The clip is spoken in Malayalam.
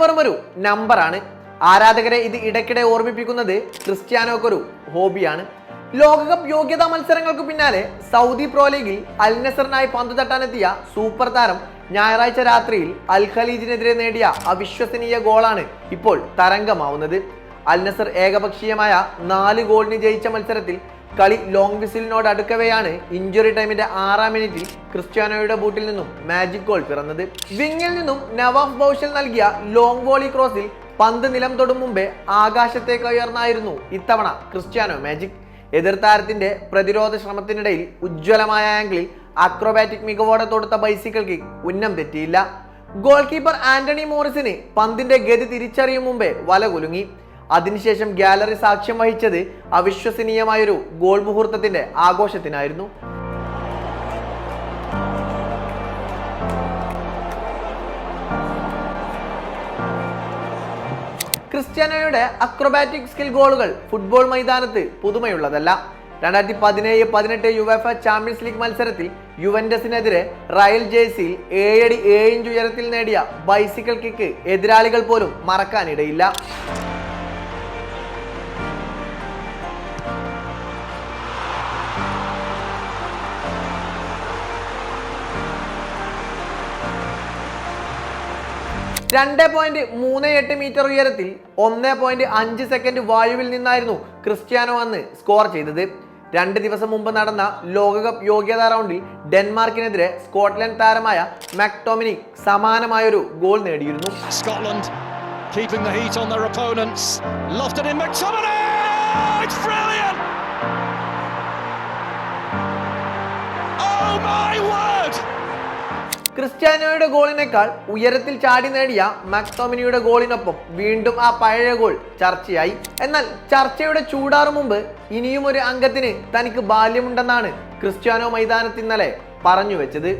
വെറുമൊരു നമ്പറാണ്. ആരാധകരെ ഇത് ഇടയ്ക്കിടെ ഓർമ്മിപ്പിക്കുന്നത് ക്രിസ്ത്യാനോക്കൊരു ഹോബിയാണ്. ലോകകപ്പ് യോഗ്യതാ മത്സരങ്ങൾക്ക് പിന്നാലെ സൗദി പ്രോ ലീഗിൽ അൽ നസറിനായി പന്ത് തട്ടാനെത്തിയ സൂപ്പർ താരം ഞായറാഴ്ച രാത്രിയിൽ അൽ ഖലീജിനെതിരെ നേടിയ അവിശ്വസനീയ ഗോളാണ് ഇപ്പോൾ തരംഗമാവുന്നത്. അൽ നസർ ഏകപക്ഷീയമായ നാല് ഗോളിന് ജയിച്ച മത്സരത്തിൽ കളി ലോങ് വിസിലിനോട് അടുക്കവെയാണ് ഇഞ്ചുറി ടൈമിന്റെ ആറാം മിനിറ്റിൽ ക്രിസ്ത്യാനോയുടെ ബൂട്ടിൽ നിന്നും മാജിക് ഗോൾ പിറന്നത്. വിങ്ങിൽ നിന്നും നവാഫ് ബൗഷൽ നൽകിയ ലോങ് വോളി ക്രോസിൽ പന്ത് നിലം തൊടും മുമ്പേ ആകാശത്തേക്ക് ഉയർന്നായിരുന്നു ഇത്തവണ ക്രിസ്ത്യാനോ മാജിക് എതിർ താരത്തിന്റെ പ്രതിരോധ ശ്രമത്തിനിടയിൽ ഉജ്ജ്വലമായ ആംഗിളിൽ അക്രോബാറ്റിക് മികവോടെ തൊടുത്ത ബൈസിക്കിൾ കിക്ക് ഉന്നം തെറ്റിയില്ല. ഗോൾ കീപ്പർ ആന്റണി മോറിസിന് പന്തിന്റെ ഗതി തിരിച്ചറിയും മുമ്പേ വല കുലുങ്ങി. അതിനുശേഷം ഗാലറി സാക്ഷ്യം വഹിച്ചത് അവിശ്വസനീയമായൊരു ഗോൾ മുഹൂർത്തത്തിന്റെ ആഘോഷത്തിനായിരുന്നു. ക്രിസ്ത്യാനോയുടെ അക്രോബാറ്റിക് സ്കിൽ ഗോളുകൾ ഫുട്ബോൾ മൈതാനത്ത് പുതുമയുള്ളതല്ല. രണ്ടായിരത്തി പതിനേഴ് പതിനെട്ട് യുവഫ ചാമ്പ്യൻസ് ലീഗ് മത്സരത്തിൽ യുവൻഡസിനെതിരെ റയൽ ജേഴ്സിയിൽ ഏഴടി ഏഴ് ഇഞ്ച് ഉയരത്തിൽ നേടിയ ബൈസിക്കിൾ കിക്ക് എതിരാളികൾ പോലും മറക്കാനിടയില്ല. രണ്ട് പോയിന്റ് മൂന്ന് എട്ട് മീറ്റർ ഉയരത്തിൽ ഒന്ന് പോയിന്റ് അഞ്ച് സെക്കൻഡ് വായുവിൽ നിന്നായിരുന്നു ക്രിസ്ത്യാനോ അന്ന് സ്കോർ ചെയ്തത് രണ്ട് ദിവസം മുമ്പ് നടന്ന ലോകകപ്പ് യോഗ്യതാ റൗണ്ടിൽ ഡെൻമാർക്കിനെതിരെ സ്കോട്ട്ലൻഡ് താരമായ മാക്ടോമിനിക് സമാനമായൊരു ഗോൾ നേടിയിരുന്നു! Oh my word! ക്രിസ്ത്യാനോയുടെ ഗോളിനേക്കാൾ ഉയരത്തിൽ ചാടി നേടിയ മാക്ടോമിനിയുടെ ഗോളിനൊപ്പം വീണ്ടും ആ പഴയ ഗോൾ ചർച്ചയായി. എന്നാൽ ചർച്ചയുടെ ചൂടാറു മുമ്പ് ഇനിയും ഒരു അംഗത്തിന് തനിക്ക് ബാല്യമുണ്ടെന്നാണ് ക്രിസ്ത്യാനോ മൈതാനത്ത് ഇന്നലെ പറഞ്ഞു വെച്ചത്.